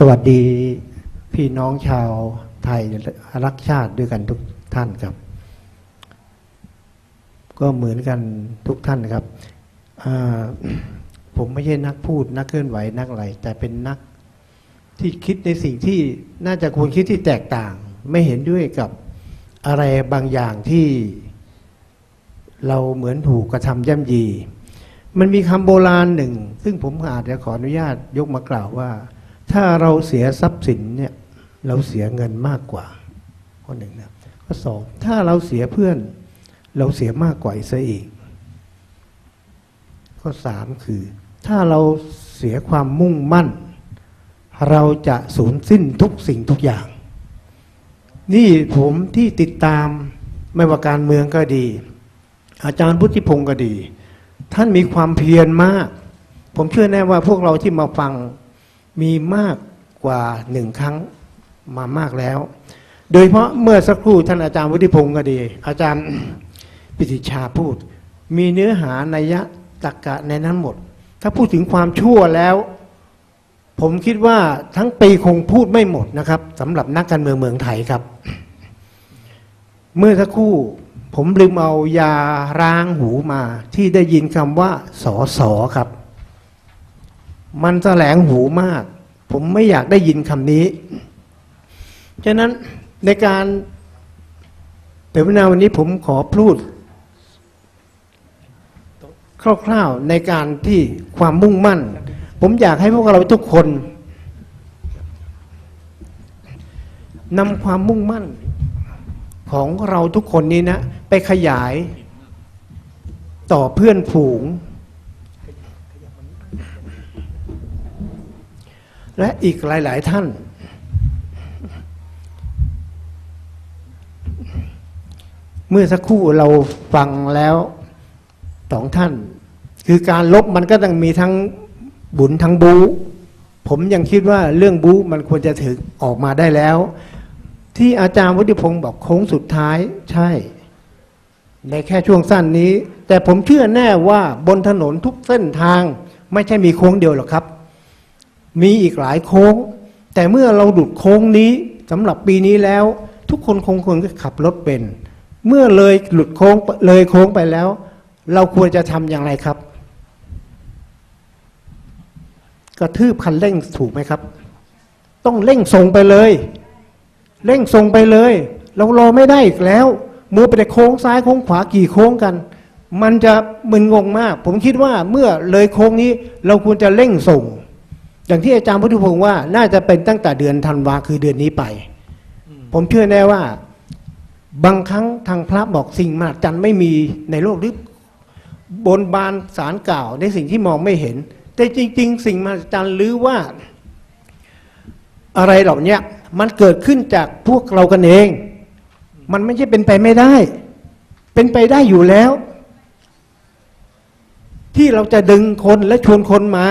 สวัสดีพี่น้องชาวไทยรักชาติด้วยกันทุกท่านครับ ก็เหมือนกันทุกท่านครับ ผมไม่ใช่นักพูดนักเคลื่อนไหวนักอะไรแต่เป็นนักที่คิดในสิ่งที่น่าจะควรคิดที่แตกต่าง ไม่เห็นด้วยกับอะไรบางอย่างที่เราเหมือนถูกกระทำย่ำยี มันมีคำโบราณหนึ่ง ซึ่งผมอาจจะขออนุญาตยกมากล่าวว่า ถ้าเราเสียทรัพย์สินเนี่ยเราเสียเงินมากกว่าข้อหนึ่งนะข้อสองถ้าเราเสียเพื่อน เราเสียมากกว่าอีกซะอีกข้อสามคือ ถ้าเราเสียความมุ่งมั่น เราจะสูญสิ้นทุกสิ่งทุกอย่าง นี่ผมที่ติดตามไม่ว่าการเมืองก็ดี อาจารย์พุทธิพงศ์ก็ดี ท่านมีความเพียรมาก ผมเชื่อแน่ว่าพวกเราที่มาฟัง มีมากกว่าหนึ่งครั้งมามากแล้ว โดยเฉพาะเมื่อสักครู่ท่านอาจารย์วุฒิพงศ์ก็ดี อาจารย์ปิติชาพูด มีเนื้อหานัยยะตรกกะในนั้นหมด ถ้าพูดถึงความชั่วแล้ว ผมคิดว่าทั้งปีคงพูดไม่หมดนะครับสำหรับนักการเมืองเมืองไทยครับ เมื่อสักครู่ผมลืมเอายาร้างหูมาที่ได้ยินคำว่าสอสอครับ มันแสลงหูมาก ผมไม่อยากได้ยินคำนี้ ฉะนั้นในการเปิดวินาวันนี้ผมขอพูด คร่าวๆในการที่ความมุ่งมั่น ผมอยากให้พวกเราทุกคนนำความมุ่งมั่นของเราทุกคนนี้นะ ไปขยายต่อเพื่อนฝูง และอีกหลาย ๆ ท่าน เมื่อสักครู่เราฟังแล้วสองท่าน คือการลบมันก็ต้องมีทั้งบุญทั้งบู ผมยังคิดว่าเรื่องบูมันควรจะถึงออกมาได้แล้ว ที่อาจารย์วุฒิพงศ์บอกโค้งสุดท้ายใช่ ในแค่ช่วงสั้นนี้ แต่ผมเชื่อแน่ว่าบนถนนทุกเส้นทาง ไม่ใช่มีโค้งเดียวหรอกครับ มีอีกหลายโค้ง แต่เมื่อเราหลุดโค้งนี้สำหรับปีนี้แล้ว ทุกคนคงควรจะขับรถเป็น เมื่อเลยหลุดโค้งเลยโค้งไปแล้ว เราควรจะทำอย่างไรครับ กระทืบคันเร่งถูกไหมครับ ต้องเร่งส่งไปเลย เร่งส่งไปเลย เรารอไม่ได้อีกแล้วมือไปแต่โค้งซ้ายโค้งขวากี่โค้งกัน มันจะมึนงงมาก ผมคิดว่าเมื่อเลยโค้งนี้เราควรจะเร่งส่ง อย่างที่อาจารย์พุทธิพงศ์ว่าน่าจะเป็นตั้งแต่เดือนธันวาคือเดือนนี้ไป ผมเชื่อแน่ว่า บางครั้งทางพระบอกสิ่งมหัศจรรย์ไม่มีในโลกหรือบนบานสารกล่าวในสิ่งที่มองไม่เห็น แต่จริง ๆ สิ่งมหัศจรรย์หรือว่า อะไรเหล่านี้มันเกิดขึ้นจากพวกเรากันเอง มันไม่ใช่เป็นไปไม่ได้ เป็นไปได้อยู่แล้ว ที่เราจะดึงคนและชวนคนมา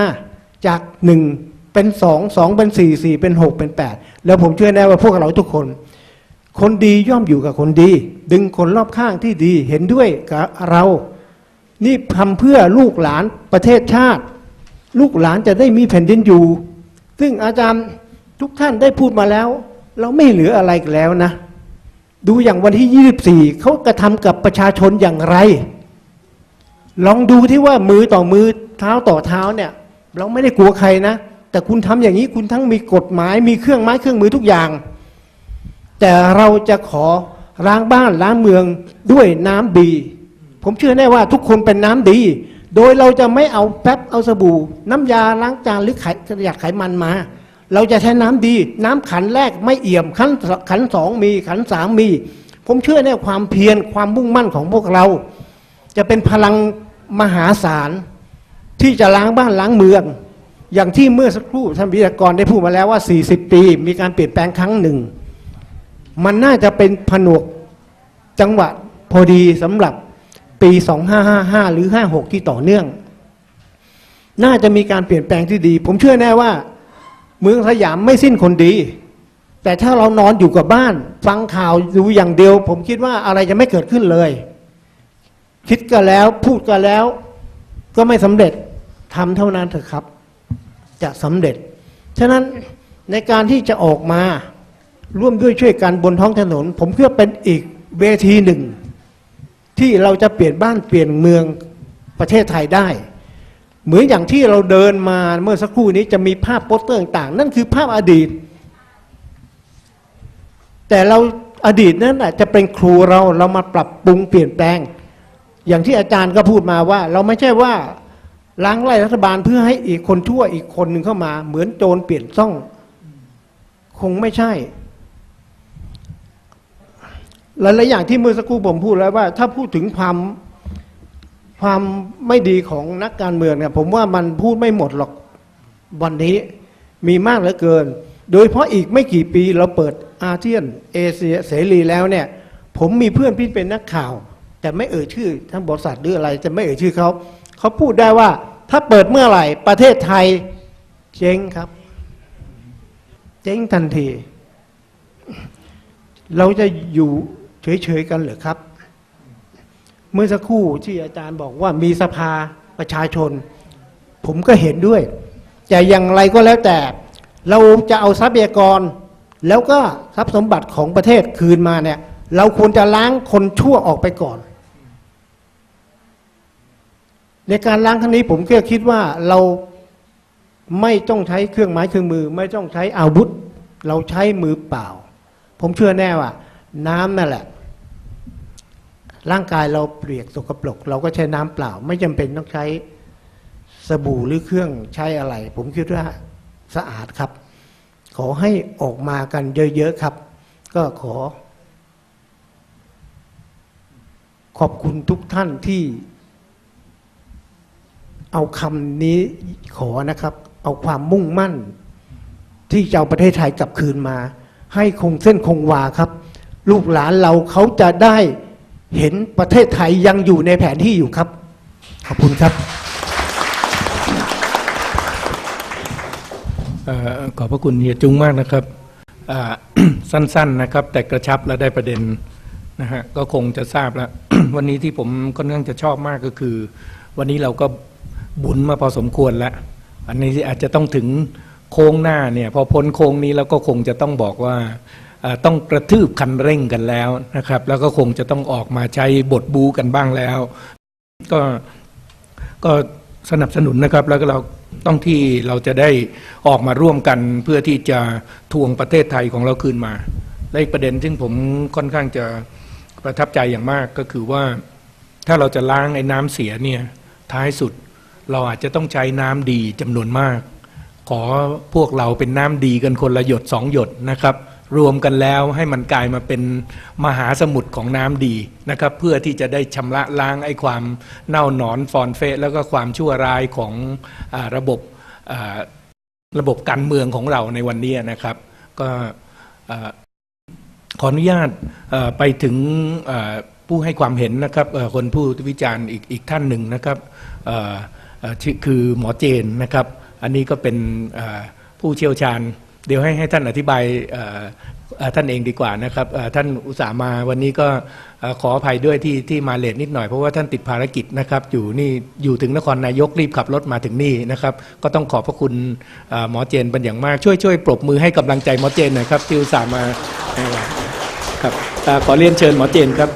จากหนึ่งเป็นสองสองเป็นสี่สี่เป็นหกเป็นแปดแล้วผมเชื่อแน่ว่าพวกเราทุกคน คนดีย่อมอยู่กับคนดี ดึงคนรอบข้างที่ดีเห็นด้วยกับเรา นี่ทำเพื่อลูกหลานประเทศชาติ ลูกหลานจะได้มีแผ่นดินอยู่ ซึ่งอาจารย์ทุกท่านได้พูดมาแล้ว เราไม่เหลืออะไรแล้วนะ ดูอย่างวันที่ 24 เขากระทำกับประชาชนอย่างไร ลองดูที่ว่ามือต่อมือเท้าต่อเท้าเนี่ย เราไม่ได้กลัวใครนะ แต่คุณทำอย่างนี้คุณทั้งมีกฎหมายมีเครื่องไม้เครื่องมือทุกอย่าง แต่เราจะขอล้างบ้านล้างเมืองด้วยน้ำดี ผมเชื่อแน่ว่าทุกคนเป็นน้ำดี โดยเราจะไม่เอาแป๊บเอาสบู่ น้ำยาล้างจานหรือไขอยากไขมันมา เราจะใช้น้ำดี น้ำขันแรกไม่เอี่ยมขันขันสองมีขันสามมี ผมเชื่อแน่ความเพียรความมุ่งมั่นของพวกเรา จะเป็นพลังมหาศาล ที่จะล้างบ้านล้างเมือง อย่างที่เมื่อสักครู่ท่านวิทยากรได้พูดมาแล้วว่า 40 ปี มีการเปลี่ยนแปลงครั้งหนึ่ง มันน่าจะเป็นผนวกจังหวะพอดีสำหรับปี 2555 หรือ 56 ที่ต่อเนื่อง น่าจะมีการเปลี่ยนแปลงที่ดี ผมเชื่อแน่ว่า เมืองสยามไม่สิ้นคนดี แต่ถ้าเรานอนอยู่กับบ้าน ฟังข่าวดูอย่างเดียว ผมคิดว่าอะไรจะไม่เกิดขึ้นเลย คิดก็แล้วพูดก็แล้ว ก็ไม่สำเร็จทำเท่านั้นเถอะครับ จะสำเร็จ ฉะนั้นในการที่จะออกมาร่วมด้วยช่วยกันบนท้องถนน ผมเชื่อเป็นอีกเวทีหนึ่ง ที่เราจะเปลี่ยนบ้านเปลี่ยนเมืองประเทศไทยได้ เหมือนอย่างที่เราเดินมาเมื่อสักครู่นี้จะมีภาพโปสเตอร์ต่างๆ นั่นคือภาพอดีต แต่เราอดีตนั้นจะเป็นครูเราเรามาปรับปรุงเปลี่ยนแปลง อย่างที่อาจารย์ก็พูดมาว่า เราไม่ใช่ว่าล้างไล่รัฐบาลเพื่อให้อีกคนชั่วอีกคนหนึ่งเข้ามา เหมือนโจรเปลี่ยนซ่อง คงไม่ใช่หลายๆอย่างที่เมื่อสักครู่ผมพูดแล้วว่า ถ้าพูดถึงความความไม่ดีของนักการเมืองเนี่ย ผมว่ามันพูดไม่หมดหรอกวันนี้มีมากเหลือเกิน โดยเฉพาะอีกไม่กี่ปีเราเปิดอาเซียน เอเชียเสรีแล้วเนี่ย ผมมีเพื่อนที่เป็นนักข่าว แต่ไม่เอ่ยชื่อทั้งบริษัทหรืออะไร จะไม่เอ่ยชื่อเขาเขาพูดได้ว่า ถ้าเปิดเมื่อไหร่ ประเทศไทยเจ๊งครับ เจ๊งทันที เราจะอยู่เฉยๆกันหรือครับ เมื่อสักครู่ที่อาจารย์บอกว่ามีสภาประชาชน ผมก็เห็นด้วย แต่อย่างไรก็แล้วแต่ เราจะเอาทรัพยากร แล้วก็ทรัพย์สมบัติของประเทศคืนมาเนี่ยเราควรจะล้างคนชั่วออกไปก่อน ในการล้างครั้งนี้ผมแค่คิดว่าเราไม่ต้องใช้เครื่องไม้เครื่องมือ ไม่ต้องใช้อาวุธ เราใช้มือเปล่า ผมเชื่อแน่ว่า น้ำนั่นแหละ ร่างกายเราเปียกสกปรก เราก็ใช้น้ำเปล่า ไม่จำเป็นต้องใช้สบู่หรือเครื่องใช้อะไร ผมคิดว่าสะอาดครับ ขอให้ออกมากันเยอะๆครับ ก็ขอ ขอบคุณทุกท่านที่ เอาคำนี้ขอนะครับ เอาความมุ่งมั่น ที่จะเอาประเทศไทยกลับคืนมา ให้คงเส้นคงวาครับ ลูกหลานเราเขาจะได้เห็นประเทศไทยยังอยู่ในแผนที่อยู่ครับ ขอบคุณครับออขอบพระคุณเฮียจุ้งมากนะครับสั้นๆนะครับ แต่กระชับและได้ประเด็นนะฮะก็คงจะทราบแล้ว วันนี้ที่ผมค่อนข้างจะชอบมากก็คือ วันนี้เราก็ บุญมาพอสมควรแล้ว อันนี้อาจจะต้องถึงโค้งหน้าเนี่ยพอพ้นโค้งนี้แล้วก็คงจะต้องบอกว่าต้องกระทืบคันเร่งกันแล้วนะครับ แล้วก็คงจะต้องออกมาใช้บทบูกันบ้างแล้ว ก็ก็สนับสนุนนะครับ แล้วก็เราต้องที่เราจะได้ออกมาร่วมกันเพื่อที่จะทวงประเทศไทยของเราคืนมา และอีกประเด็นซึ่งผมค่อนข้างจะประทับใจอย่างมากก็คือว่าถ้าเราจะล้างไอ้น้ำเสียเนี่ยท้ายสุด เราอาจจะต้องใช้น้ำดีจำนวนมาก ขอพวกเราเป็นน้ำดีกันคนละหยดสองหยดนะครับ รวมกันแล้วให้มันกลายมาเป็นมหาสมุทรของน้ำดีนะครับ เพื่อที่จะได้ชำระล้างไอ้ความเน่าหนอนฟอนเฟะแล้วก็ความชั่วร้ายของอระบบระบบการเมืองของเราในวันนี้นะครับ ก็ขออนุญาตไปถึงผู้ให้ความเห็นนะครับคนผู้วิจารณ์อีกอีกท่านหนึ่งนะครับ คือหมอเจนนะครับ อันนี้ก็เป็นผู้เชี่ยวชาญ เดี๋ยวให้ให้ท่านอธิบายท่านเองดีกว่านะครับท่านอุตส่าห์มาวันนี้ก็ขออภัยด้วยที่ที่มาเลทนิดหน่อยเพราะว่าท่านติดภารกิจนะครับ อยู่นี่อยู่ถึงนครนายกรีบขับรถมาถึงนี่นะครับ ก็ต้องขอบพระคุณหมอเจนเป็นอย่างมากช่วยช่วยปรบมือให้กำลังใจหมอเจนหน่อยครับที่อุตส่าห์มาครับขอเรียนเชิญหมอเจนครับ